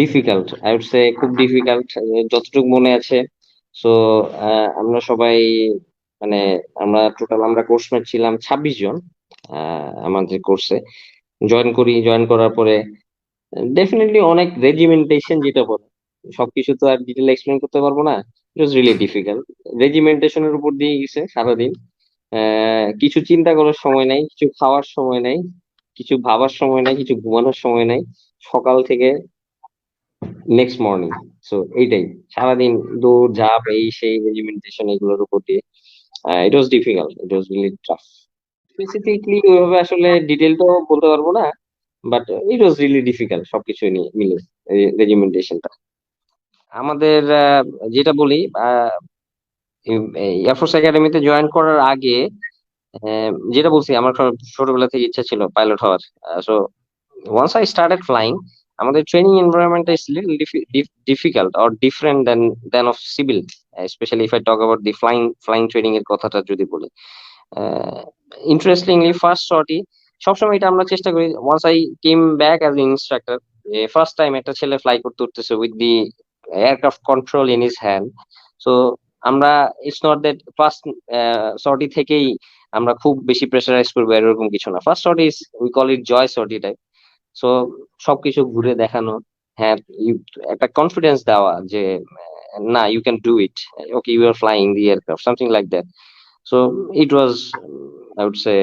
Difficult I would সে খুব difficult যতটুকু মনে আছে। সো আমরা সবাই মানে আমরা টোটাল আমরা কোর্সমেট ছিলাম ছাব্বিশ জন আমাদের কোর্সে জয়েন করি জয়েন করার পরে ডেফিনেটলি অনেক রেজিমেন্টেশন যেটা বলে সবকিছু তো আর ডিটেল এক্সপ্লেন করতে পারব না ইট ওয়াজ রিয়েলি ডিফিকাল্ট রেজিমেন্টেশনের উপর দিয়ে গেছে সারাদিন। কিছু চিন্তা করার সময় নাই, কিছু খাওয়ার সময় নাই, কিছু ভাবার সময় নাই, কিছু ঘুমানোর সময় নাই। সকাল থেকে নেক্সট মর্নিং সো এইটাই। সারাদিন দৌড় ঝাঁপ এই সেই রেজিমেন্টেশন এগুলোর উপর দিয়ে it was difficult it was really tough specifically ওইভাবে আসলে ডিটেল তো বলতে পারব না but it was really difficult সবকিছু নিয়ে মিলে রেজিমেন্টেশনটা আমাদের যেটা বলি এয়ারফোর্স একাডেমিতে জয়েন করার আগে যেটা বলছি আমার ছোট- ছোটবেলা থেকে ইচ্ছা ছিল পাইলট হওয়ার। So once I started flying, আমাদের training is little diffi- dif- difficult or different than than of civil, especially if I talk about the flying flying এর কথাটা যদি বলি। ইন্টারেস্টিংলি ফার্স্ট শর্টই সবসময় এটা আমরা চেষ্টা করি once I came back as instructor first time একটা ছেলে ফ্লাই করতে উঠতেছে with the aircraft control in his hand so আমরা it's not that first sortie থেকেই আমরা খুব বেশি প্রেসারাইজ করব এরকম কিছু না first sortie is we call it joy sortie type so সবকিছু ঘুরে দেখানো হ্যাঁ একটা কনফিডেন্স দেওয়া যে, না you can do it okay you are flying the aircraft something like that so it was I would say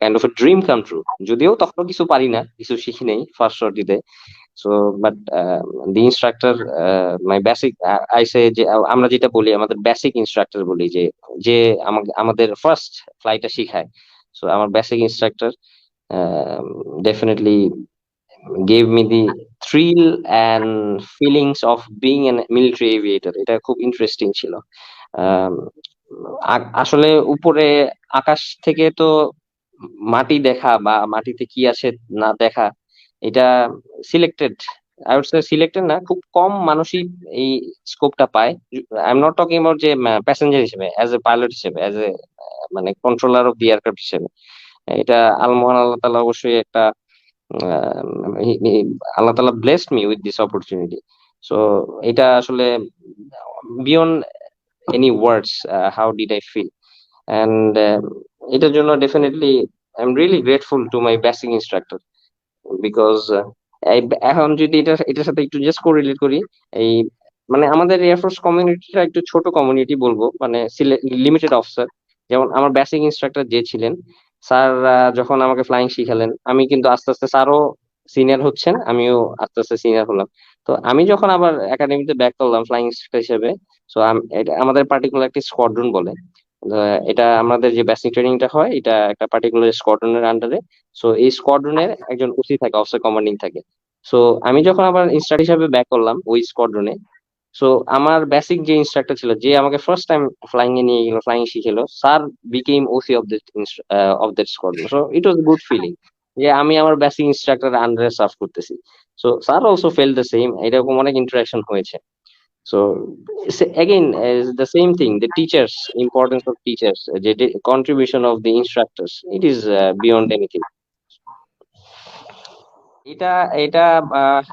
kind of a dream come true যদিও তখন কিছু পারি না, কিছু শিখি নেই first শর্টিতে so but the instructor my basic I say যে, আমরা যেটা বলি, আমাদের বেসিক ইনস্ট্রাক্টর বলি যে যে আমাদের ফার্স্ট ফ্লাইটটা শিখায়। সো আমার basic instructor definitely gave me the thrill and feelings of being an military aviator. এটা খুব ইন্টারেস্টিং ছিল। আ- আসলে উপরে আকাশ থেকে তো মাটি দেখা বা মাটিতে কি আছে না দেখা, এটা selected I would say selected না, খুব কম মানুষই এই স্কোপটা পায়। I am not talking about যে প্যাসেঞ্জার হিসেবে অ্যাজ এ পাইলট হিসেবে অ্যাজ এ মানে কন্ট্রোলার অফ দি এয়ারক্রাফট হিসেবে। এটা আল মহান আল্লাহ তাআলা অবশ্যই একটা আল্লাহ তাআলা blessed me with this opportunity so এটা আসলে beyond any words how did I feel and এটার জন্য definitely I am really grateful to my basic instructor because এখন যদি এটা, এটার সাথে একটু জাস্ট কোরিলেট করি, এই মানে আমাদের এয়ারফোর্স কমিউনিটিটা একটু ছোট কমিউনিটি বলব মানে লিমিটেড অফিসার যেমন আমার বেসিক ইনস্ট্রাক্টর যে ছিলেন স্যার যখন আমাকে ফ্লাইং শিখালেন, আমি কিন্তু আস্তে আস্তে স্যারও সিনিয়র হচ্ছেন, আমিও আস্তে আস্তে সিনিয়র হলাম। তো আমি যখন আবার একাডেমিতে ব্যাক করলাম ফ্লাইং হিসেবে সো আমাদের পার্টিকুলার একটি স্কোয়াড্রন বলে। এটা আমাদের যে বেসিক ট্রেনিংটা হয়, এটা একটা পার্টিকুলার স্কোয়াড্রনের আন্ডারে সো এই স্কোয়াড্রনের একজন ওসি থাকে অফিসার কমান্ডিং থাকে। সো আমি যখন আবার ইনস্ট্রাক্টর হিসেবে ব্যাক করলাম, ওই স্কোয়াড্রনে সো আমার বেসিক যে ইনস্ট্রাক্টর ছিল যে আমাকে ফার্স্ট টাইম ফ্লাইং এ নিয়ে গেল flying শিখেলো sir became OC of that of that squadron so it was good feeling যে আমি আমার বেসিক ইনস্ট্রাক্টর আন্ডারে সার্ভ করতেছি so sir also felt the same এরকম অনেক ইন্টারাকশন হয়েছে so again, is the same thing. The teachers, importance of teachers, the contribution of the instructors. It is uh. এটা এটা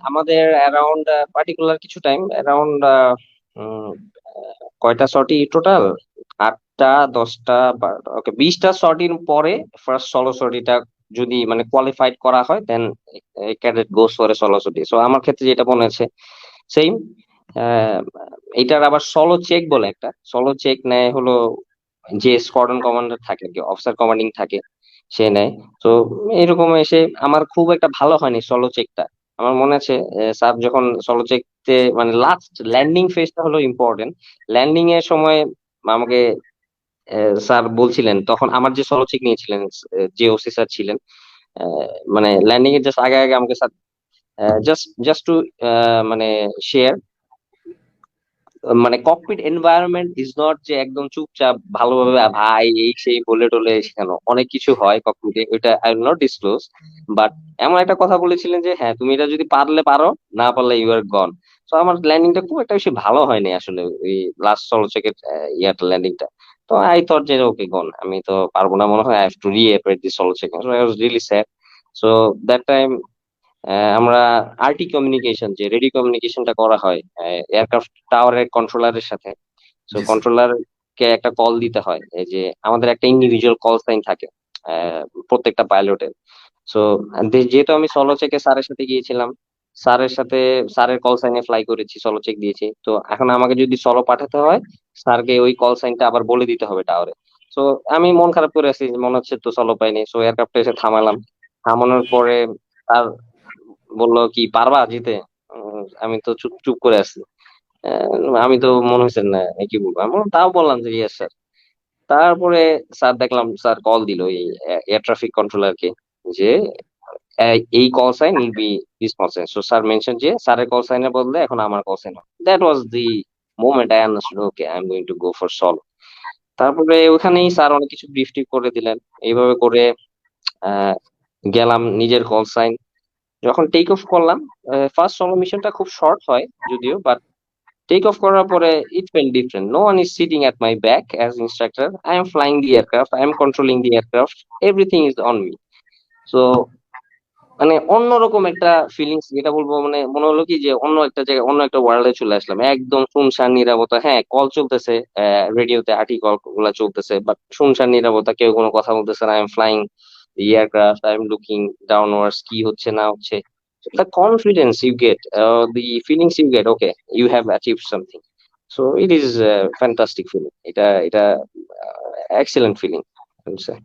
আমাদের অ্যারাউন্ড পার্টিকুলার কিছু time around কয়টা sortie total আটটা, দশটা ওকে বিশটা সর্টির পরে ফার্স্ট সলো সর্টিটা যদি মানে কোয়ালিফাইড করা হয় then cadet goes for a solo sortie so আমার ক্ষেত্রে যেটা মনে আছে সেম এটার আবার সলো চেক বলে একটা। সলো চেক নেয় হলো, যে স্কোয়াড্রন কমান্ডার থাকে আর কি অফিসার কমান্ডিং থাকে। সে নেয়। তো এরকম এসে আমার খুব একটা ভালো হয়নি সলো চেকটা আমার মনে আছে স্যার যখন সলো চেকতে মানে লাস্ট ল্যান্ডিং ফেজটা হলো ইম্পর্টেন্ট ল্যান্ডিং এর সময় আমাকে স্যার বলছিলেন, তখন আমার যে সলো চেক নিয়েছিলেন যে ওসি স্যার ছিলেন মানে ল্যান্ডিং এর জাস্ট আগে আগে আমাকে স্যার জাস্ট জাস্ট টু মানে শেয়ার মানে ককপিট এনভায়রনমেন্ট ইজ নট যে একদম চুপচাপ ভালোভাবে "আ, ভাই এই সেই বলে টলে শেখানো অনেক কিছু হয় ককপিটে ওইটা আই নট ডিসক্লোজ বাট এমন একটা কথা বলেছিলেন যে হ্যাঁ তুমি এটা যদি পারলে পারো না পারলে ইউ আর গন তো আমার ল্যান্ডিংটা খুব একটা বেশি ভালো হয়নি আসলে ওই লাস্ট চলচ্চিত্রের ইয়ারটা ল্যান্ডিংটা তো আই থট যে ওকে গন আমি তো পারব না মনে হয় I have to reiterate this so I was really sad so that time আমরা আরটি কমিউনিকেশন যে রেডি কমিউনিকেশনটা করা হয় এয়ারক্রাফট টাওয়ারের কন্ট্রোলারের সাথে। সো কন্ট্রোলার কে একটা কল দিতে হয় এই যে আমাদের একটা ইন্ডিভিজুয়াল কল সাইন থাকে প্রত্যেকটা পাইলটের সো যেহেতু আমি সলো চেকে স্যারের সাথে গিয়েছিলাম স্যারের সাথে স্যারের কল সাইনে ফ্লাই করেছি সলো চেক দিয়েছি। তো এখন আমাকে যদি সলো পাঠাতে হয় স্যারকে ওই কল সাইনটা আবার বলে দিতে হবে টাওয়ারে সো আমি মন খারাপ করে আছি মনে হচ্ছে তো সলো পাইনি। সো এয়ারক্রাফটে এসে থামালাম। থামানোর পরে আর বলল কি পারবা জিতে? আমি তো চুপ চুপ করে আহ, আমি তো মনে হচ্ছে না কি বলব? আমি তাও বললাম যে ইয়েস স্যার তারপরে স্যার দেখলাম স্যার কল দিল এই এয়ার ট্রাফিক কন্ট্রোলারকে যে এই call sign will be responsive so sir mention যে স্যারের কল সাইনের বদলে এখন আমার call sign that was the moment I understood okay I am going to go for solo তারপরে ওখানেই স্যার অনেক কিছু ব্রিফ টিপ করে দিলেন। এইভাবে করে গেলাম নিজের কল সাইন যখন টেক অফ করলাম ফার্স্ট সলো মিশনটা খুব শর্ট হয় যদিও বাট টেক অফ করার পরে it felt different no one is sitting at my back as instructor I am flying the aircraft I am controlling the aircraft everything is on me so মানে অন্যরকম একটা feelings যেটা বলব মানে মনে হলো কি যে অন্য একটা জায়গায়, অন্য একটা ওয়ার্ল্ডে চলে আসলাম। একদম শুনশান নিরাপত্তা হ্যাঁ কল চলতেছে রেডিওতে আর্টিকলগুলা চলতেছে বাট শুনশান নিরাপত্তা, কেউ কোনো কথা বলতেছে না I am flying the aircraft i'm looking downwards ki hoche na hoche the confidence you get uh, the feelings you get okay you have achieved something so it is a fantastic feeling it a it a uh, excellent feeling i would say